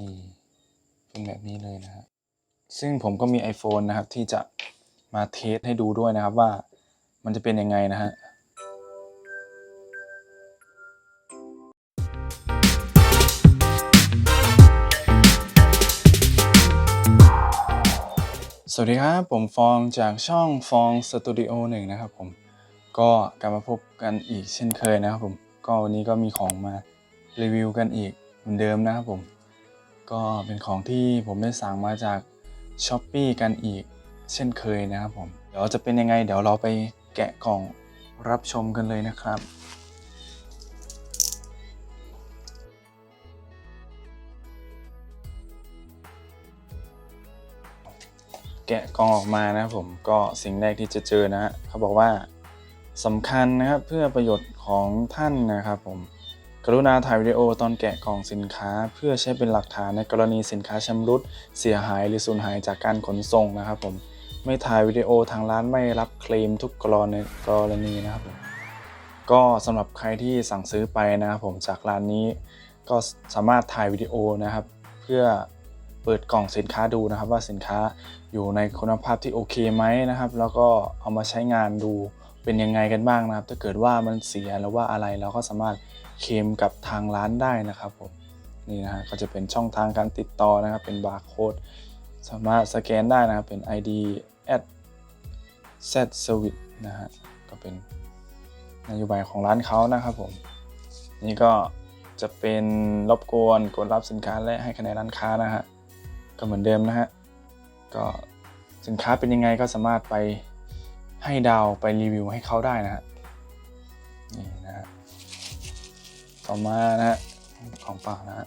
นี่เป็นแบบนี้เลยนะฮะซึ่งผมก็มี iPhone นะครับ ที่จะมาเทสให้ดูด้วยนะครับว่ามันจะเป็นยังไงนะฮะสวัสดีครับ ผมฟองจากช่องฟองสตูดิโอหนึ่งนะครับผมก็กลับมาพบกันอีกเช่นเคยนะครับผม ก็วันนี้ก็มีของมารีวิวกันอีกเหมือนเดิมนะครับผม ก็เป็นของที่ผมได้สั่งมาจาก s h อ p e e กันอีกเช่นเคยนะครับผม เดี๋ยวจะเป็นยังไง เดี๋ยวเราไปแกะกล่องรับชมกันเลยนะครับแกะกล่องออกมานะครับผมก็สิ่งแรกที่จะเจอนะฮะเขาบอกว่าสำคัญนะครับเพื่อประโยชน์ของท่านนะครับผม กรุณาถ่ายวิดีโอตอนแกะกล่องสินค้า เพื่อใช้เป็นหลักฐานในกรณีสินค้าชำรุด เสียหายหรือสูญหายจากการขนส่งนะครับผมไม่ถ่ายวิดีโอทางร้านไม่รับเคลมทุกกรณีกรณีนะครับผมก็สำหรับใครที่สั่งซื้อไปนะครับผมจากร้านนี้ ก็สามารถถ่ายวิดีโอนะครับ เพื่อเปิดกล่องสินค้าดูนะครับ ว่าสินค้าอยู่ในคุณภาพที่โอเคไหมนะครับ แล้วก็เอามาใช้งานดูเป็นยังไงกันบ้างนะครับ ถ้าเกิดว่ามันเสียหรือว่าอะไรเราก็สามารถ เคลมกับทางร้านได้นะครับผมนี่นะฮะก็จะเป็นช่องทางการติดต่อนะครับ เป็นบาร์โค้ดสามารถสแกนได้นะครับ เป็น ID at set service นะฮะก็เป็นนโยบายของร้านเขานะครับผม นี่ก็จะเป็นรบกวนกดรับสินค้าและให้คะแนนร้านค้านะฮะก็เหมือนเดิมนะฮะก็สินค้าเป็นยังไงก็สามารถไปให้ดาวไปรีวิวให้เขาได้นะฮะนี่นะฮะ ต่อมานะฮะของฝานะฮะ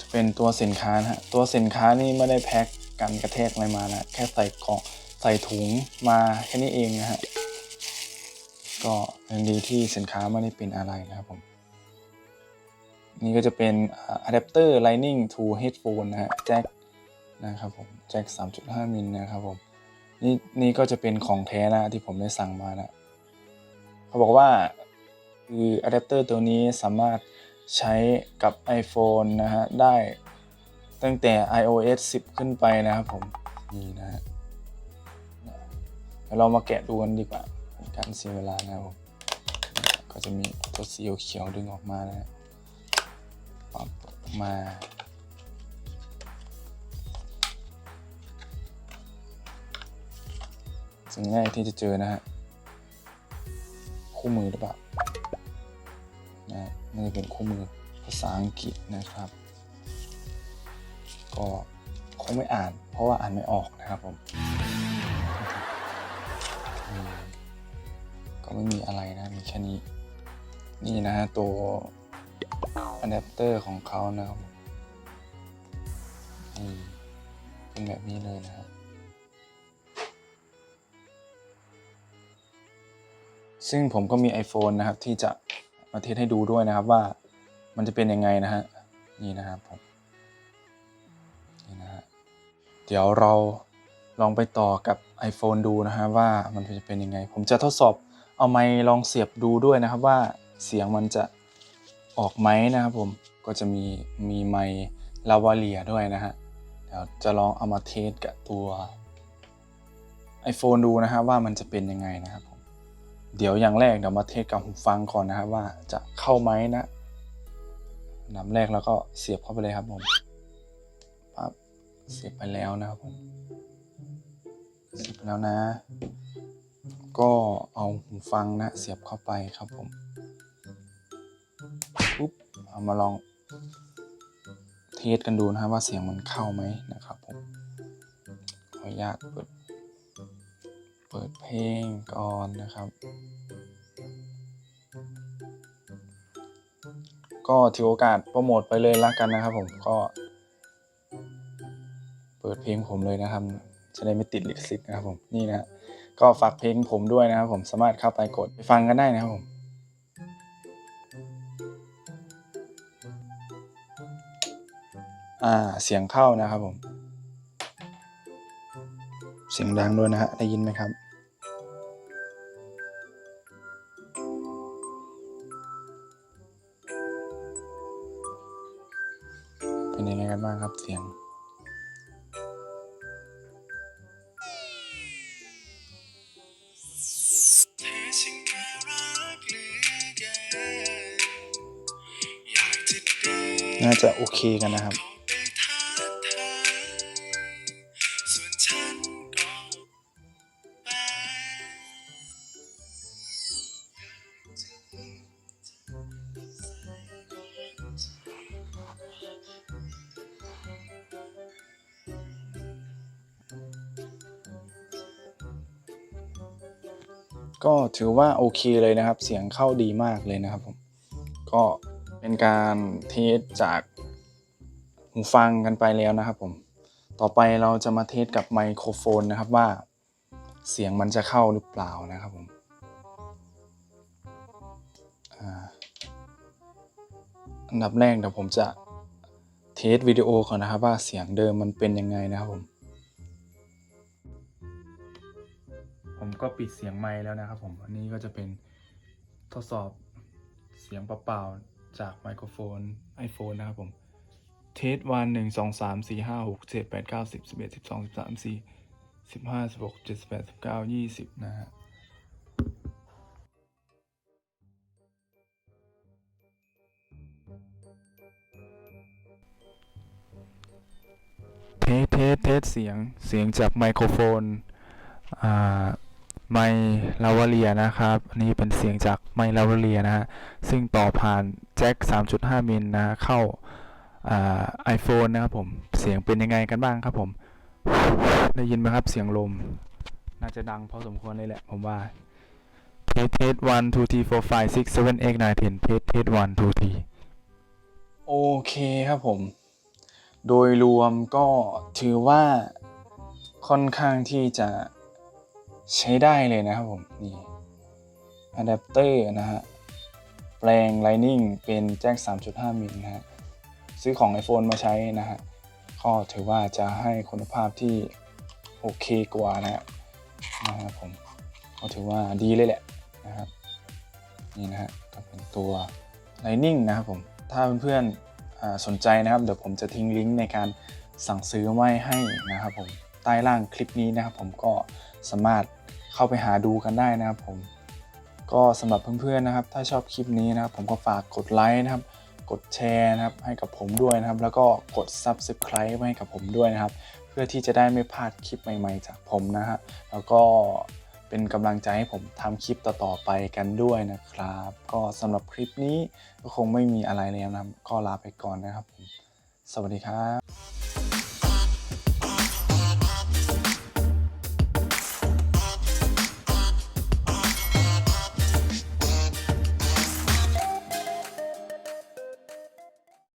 จะเป็นตัวสินค้านะฮะตัวสินค้านี่ไม่ได้แพ็คกันกระแทกอะไรมานะแค่ใส่กล่องใส่ถุงมาแค่นี้เองนะฮะก็ยังดีที่สินค้าไม่ได้เป็นอะไรนะครับผมนี่ก็จะเป็นอะแดปเตอร์ Lightning to Headphone นะฮะแจ็คนะครับผมแจ็ค3.5มิลนะครับผมนี่นี่ก็จะเป็นของแท้นะที่ผมได้สั่งมานะเขาบอกว่า คืออะแดปเตอร์ตัวนี้สามารถใช้กับ iPhone นะฮะ ได้ตั้งแต่ iOS 10 ขึ้นไปนะครับผม นี่นะฮะเดี๋ยวเรามาแกะดูกันดีกว่าการเสียเวลานะครับผมก็จะมีตัวสีเขียวดึงออกมานะฮะปรับมาสิ่งแรกที่จะเจอนะฮะ คู่มือหรือเปล่า นะน่เป็นคู่มือภาษาอังกฤษนะครับ ก็คงไม่อ่าน เพราะว่าอ่านไม่ออกนะครับผมอืมก็ไม่มีอะไรนะ มีแค่นี้ นี่นะฮะตัวอะแดปเตอร์ของเขานะครับนี่เป็นแบบนี้เลยนะครับซึ่งผมก็มี iPhone นะครับที่จะ มาเทสให้ดูด้วยนะครับว่ามันจะเป็นยังไงนะฮะนี่นะครับผมนี่นะฮะเดี๋ยวเราลองไปต่อกับ iPhone ดูนะฮะว่ามันจะเป็นยังไง ผมจะทดสอบเอาไมค์ลองเสียบดูด้วยนะครับว่าเสียงมันจะออกไหมนะครับผมก็จะมีมีไมค์ลาวาเลียด้วยนะฮะเดี๋ยวจะลองเอามาเทสกับตัว iPhone ดูนะฮะว่ามันจะเป็นยังไงนะครับ เดี๋ยวอย่างแรกเดี๋ยวมาเทสกับหูฟังก่อนนะครับว่าจะเข้าไหมนะนดับแรกแล้วก็เสียบเข้าไปเลยครับผมปั๊บเสียบไปแล้วนะครับผมเสียบไปแล้วนะ ก็เอาหูฟังนะ เสียบเข้าไปครับผมปุ๊บเอามาลองเทสกันดูนะครับว่าเสียงมันเข้าไหมนะครับผมขออนุญาตเปิด เปิดเพลงก่อนนะครับ ก็ถือโอกาสโปรโมทไปเลยละกันนะครับผมก็ เปิดเพลงผมเลยนะครับจะได้ไม่ติดลิขสิทธิ์นะครับผมนี่นะฮะก็ฝากเพลงผมด้วยนะครับผมสามารถเข้าไปกดไปฟังกันได้นะครับผมอ่าเสียงเข้านะครับผม เสียงดังด้วยนะฮะได้ยินไหมครับ เป็นยังไงกันบ้างครับเสียง น่าจะโอเคกันนะครับ ก็ถือว่าโอเคเลยนะครับ เสียงเข้าดีมากเลยนะครับผม ก็เป็นการเทสจากหูฟังกันไปแล้วนะครับผม ต่อไปเราจะมาเทสกับไมโครโฟนนะครับว่า เสียงมันจะเข้าหรือเปล่านะครับผมอันดับแรกเดี๋ยวผมจะเทสวิดีโอก่อนนะครับว่าเสียงเดิมมันเป็นยังไงนะครับผม ก็ปิดเสียงไมค์แล้วนะครับผมอันนี้ก็จะเป็นทดสอบเสียงเปล่าๆจากไมโครโฟน iPhone นะครับผมเทสวันหนึ่งสองสามสี่ห้าหกเจ็ดแปดเก้าสิบสิบเอ็ดสิบสองสิบสามสี่สิบห้าสิบหกเจ็ดสิบแปดสิบเก้ายี่สิบนะฮะเทสเทสเทสเสียงเสียงจากไมโครโฟนอ่า ไมลาวเลียนะครับอันนี้เป็นเสียงจากไมลาวเลียนะฮะซึ่งต่อผ่านแจ็ค 3.5 มิลนะเข้าอ่าไอโฟนนะครับผมเสียงเป็นยังไงกันบ้างครับผม ได้ยินไหมครับเสียงลม น่าจะดังพอสมควรเลยแหละผมว่าเทสเทส one two three four five six seven eight nine ten เทสเทส one two three โอเคครับผม โดยรวมก็ถือว่าค่อนข้างที่จะ ใช้ได้เลยนะครับผม นี่อะแดปเตอร์นะฮะ แปลง Lightning เป็นแจ็ค3.5 มิลนะฮะ ซื้อของ iPhone มาใช้นะฮะก็ถือว่าจะให้คุณภาพที่โอเคกว่านะฮะนะครับผมก็ถือว่าดีเลยแหละนะครับ นี่นะฮะก็เป็นตัว Lightning นะครับผม ถ้าเพื่อนๆสนใจนะครับ เดี๋ยวผมจะทิ้งลิงก์ในการสั่งซื้อไว้ให้นะครับผม ใต้ล่างคลิปนี้นะครับผมก็สามารถเข้าไปหาดูกันได้นะครับผม ก็สำหรับเพื่อนๆนะครับ ถ้าชอบคลิปนี้นะครับผมก็ฝากกดไลค์นะครับ กดแชร์นะครับให้กับผมด้วยนะครับ แล้วก็กด Subscribe ให้กับผมด้วยนะครับ เพื่อที่จะได้ไม่พลาดคลิปใหม่ๆ จากผมนะฮะแล้วก็เป็นกำลังใจให้ผมทำคลิปต่อๆไปกันด้วยนะครับ ก็สำหรับคลิปนี้ก็คงไม่มีอะไรแล้วนะครับ ก็ลาไปก่อนนะครับผมสวัสดีครับ